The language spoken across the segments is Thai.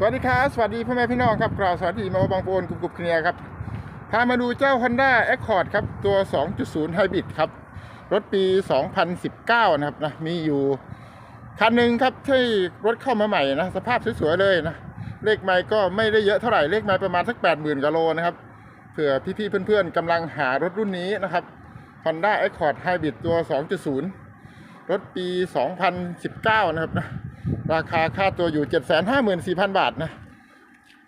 สวัสดีครับ สวัสดีพ่อแม่พี่น้องครับกล่าวสวัสดีมาบางปูนกรุบกรุบเคลียครับ พามาดูเจ้า Honda Accord ครับ ตัว 2.0 Hybrid ครับ รถปี 2019 นะครับนะมีอยู่ คันหนึ่งครับที่รถเข้ามาใหม่นะ สภาพสวยๆเลยนะ เลขไมล์ก็ไม่ได้เยอะเท่าไหร่ เลขไมล์ประมาณสัก 80,000กิโลนะครับ เผื่อพี่ๆเพื่อนๆกำลังหารถรุ่นนี้นะครับ Honda Accord Hybrid ตัว 2.0 รถปี 2019 นะครับนะ ราคาค่าตัวอยู่ 754,000 บาทนะ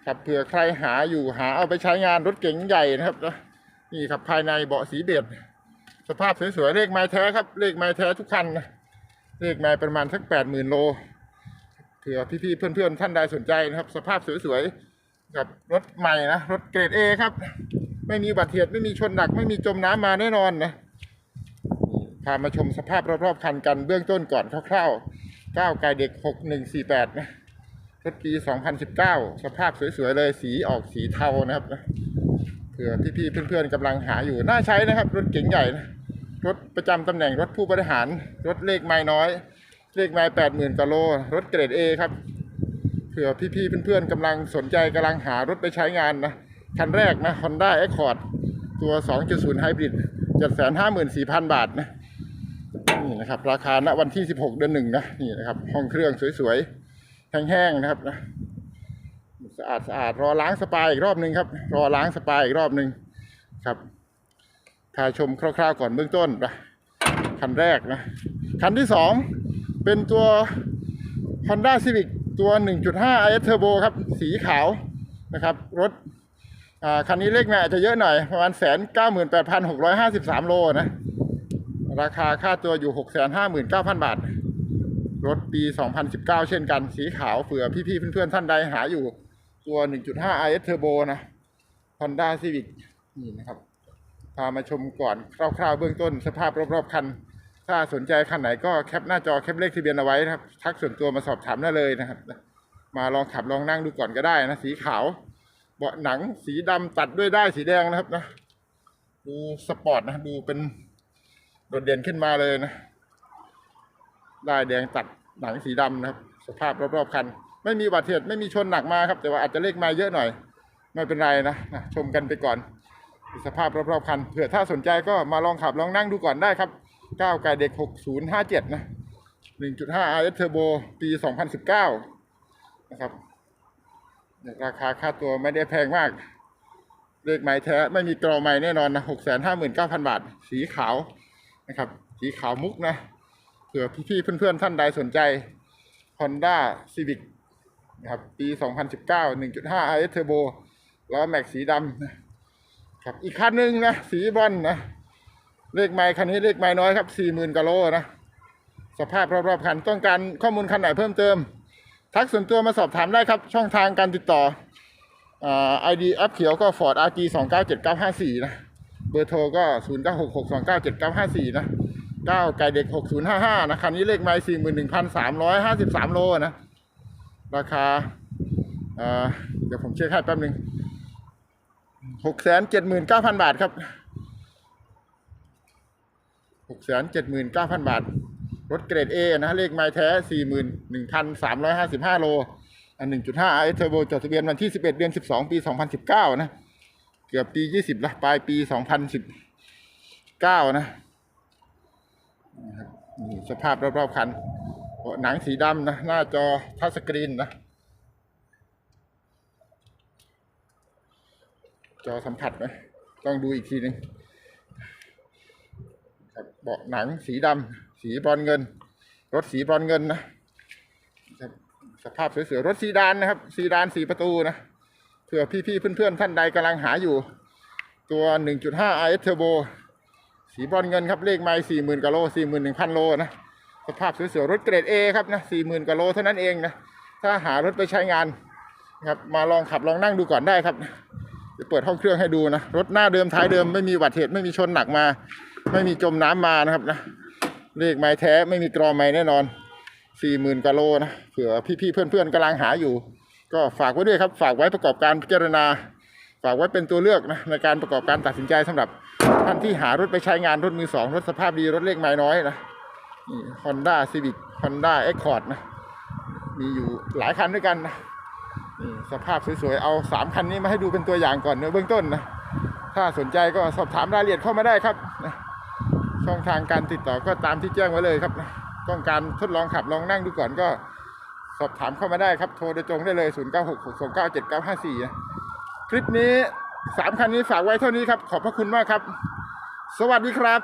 ครับเผื่อใครหาอยู่หาเอาไปใช้งานรถเก๋งใหญ่นะครับนี่ครับภายในเบาะสีเบจสภาพสวยๆเลขไม้แท้ครับ เลขไม้แท้ทุกคันนะเลขไม้ประมาณสัก80,000โลเผื่อพี่ๆเพื่อนๆท่านใดสนใจนะครับ สภาพสวยๆกับรถใหม่นะรถเกรด A ครับ ไม่มีบัติเหตุไม่มีชนหนัก ไม่มีจมน้ำมาแน่นอนนะพามาชมสภาพรอบๆคันกันเบื้องต้นก่อนคร่าวๆ ก้าวไกลเด็ก6148นะรถปี2019สภาพสวยๆเลยสีออกสีเทานะครับนะเผื่อพี่ๆเพื่อนๆกำลังหาอยู่น่าใช้นะครับ รถเก๋งใหญ่นะรถประจำตำแหน่งรถผู้บริหาร รถเลขไม้น้อย เลขไม้80,000กว่าโล รถเกรด A ครับเผื่อพี่ๆเพื่อนๆกำลังสนใจกำลังหารถไปใช้งานนะคันแรกนะ Honda Accord ตัว 2.0 Hybrid 754,000 บาทนะ นี่นะครับ ราคาณวันที่ 16 เดือนหนึ่งนะนี่นะครับ ห้องเครื่องสวยๆแห้งๆนะครับนะสะอาดสะอาดรอล้างสปาอีกรอบหนึ่งครับ รอล้างสปาอีกรอบหนึ่งครับพาชมคร่าวๆก่อนเบื้องต้นนะคันแรกนะ คันที่สองเป็นตัว Honda Civic ตัว 1.5 IS Turbo ครับ สีขาวนะครับ รถคันนี้เลขแม่จะเยอะหน่อย ประมาณแสนเก้าหมื่นแปดพันหกร้อยห้าสิบสามโลนะ ราคาค่าตัวอยู่ 659,000 บาท รถปี 2019 เช่นกัน สีขาวเผื่อพี่ๆเพื่อนๆท่านใดหาอยู่ตัว 1.5 IS Turbo นะ Honda Civic นี่นะครับ พามาชมก่อนคร่าวๆเบื้องต้นสภาพรอบๆคัน ถ้าสนใจคันไหนก็แคปหน้าจอแคปเลขทะเบียนเอาไว้นะครับ ทักส่วนตัวมาสอบถามได้เลยนะครับ มาลองขับลองนั่งดูก่อนก็ได้นะ สีขาว เบาะหนังสีดำตัดด้วยได้ายสีแดงนะครับนะ ดูสปอร์ตนะ ดูเป็น โดดเด่นขึ้นมาเลยนะลายแดงตัดหนังสีดำนะครับ สภาพรอบๆคัน ไม่มีบัติเหตุไม่มีชนหนักมาครับ แต่ว่าอาจจะเลขมาเยอะหน่อย ไม่เป็นไรนะนะชมกันไปก่อน สภาพรอบๆคันเผื่อถ้าสนใจก็มาลองขับลองนั่งดูก่อนได้ครับก้าวไกลเด็ก 6057 นะ 1.5 RS Turbo ปี 2019 นะครับราคาค่าตัวไม่ได้แพงมาก เลขไม้แท้ ไม่มีกรอไม้แน่นอนนะ 659,000 บาท สีขาว นะครับ สีขาวมุกนะเผื่อพี่ๆเพื่อนๆท่านใดสนใจ Honda Civic นะครับปี 2019 1.5 RS Turbo ล้อแม็กสีดำนะครับอีกคันหนึ่งนะ สีบอลนะ เลขไม้คันนี้เลขไม้น้อยครับ 40,000กิโลนะ สภาพรอบๆคันต้องการข้อมูลคันไหนเพิ่มเติม ทักส่วนตัวมาสอบถามได้ครับ ช่องทางการติดต่ออ่า ID แอปเขียวก็ Ford RG 297954 นะ เบอร์โทรก็0 9 6 6 2 9 7 9 5 4นะ9ไก่เด็ก6055นะคันนี้เลขไม้41,353โลนะ ราคาเเดี๋ยวผมเช็คให้แป๊บหนึ่ง679,000บาทครับ679,000บาท รถเกรด A นะเลขไม้แท้41,355โลอัน1.5 RS Turbo จดทะเบียนวันที่11เดือน12ปี2019นะ เกือบปี20ละปลายปี2019นะนะครับนี่สภาพรอบๆคันเบาะหนังสีดำนะ หน้าจอทัชสกรีนนะ จอสัมผัสไหมต้องดูอีกทีหนึ่งครับเบาะหนังสีดำสีบรอนเงิน รถสีบรอนเงินนะสภาพสวยๆรถซีดานนะครับ ซีดานสีประตูนะ เผื่อพี่ๆเพื่อนๆท่านใดกำลังหาอยู่ ตัว 1.5 RS Turbo สีบรอนเงินครับเลขไม้40,000กิโล41,000โลนะสภาพสวยๆรถเกรด A ครับนะ40,000กิโลเท่านั้นเองนะถ้าหารถไปใช้งานครับมาลองขับลองนั่งดูก่อนได้ครับจะเปิดห้องเครื่องให้ดูนะรถหน้าเดิมท้ายเดิมไม่มีบัตเหตุไม่มีชนหนักมา ไม่มีจมน้ำมานะครับนะเลขไม้แท้ไม่มีกรอไม้แน่นอน40,000กิโลนะเผื่อพี่ๆเพื่อนๆกำลังหาอยู่ ก็ฝากไว้ด้วยครับ ฝากไว้ประกอบการพิจารณา ฝากไว้เป็นตัวเลือกนะในการประกอบการตัดสินใจสำหรับท่านที่หารถไปใช้งานรถมือสองรถสภาพดีรถเลขไม้น้อยนะนี่ Honda Civic Honda Accord นะ มีอยู่หลายคันด้วยกันนะนี่สภาพสวยๆ เอาสามคันนี้มาให้ดูเป็นตัวอย่างก่อนเนอเบื้องต้นนะ ถ้าสนใจก็สอบถามรายละเอียดเข้ามาได้ครับนะช่องทางการติดต่อก็ตามที่แจ้งไว้เลยครับนะต้องการทดลองขับลองนั่งดูก่อนก็ สอบถามเข้ามาได้ครับ โทรโดยตรงได้เลย 0 9 6 6 2 9 7 9 5 4 นะคลิปนี้สามคันนี้ฝากไว้เท่านี้ครับ ขอบพระคุณมากครับ สวัสดีครับ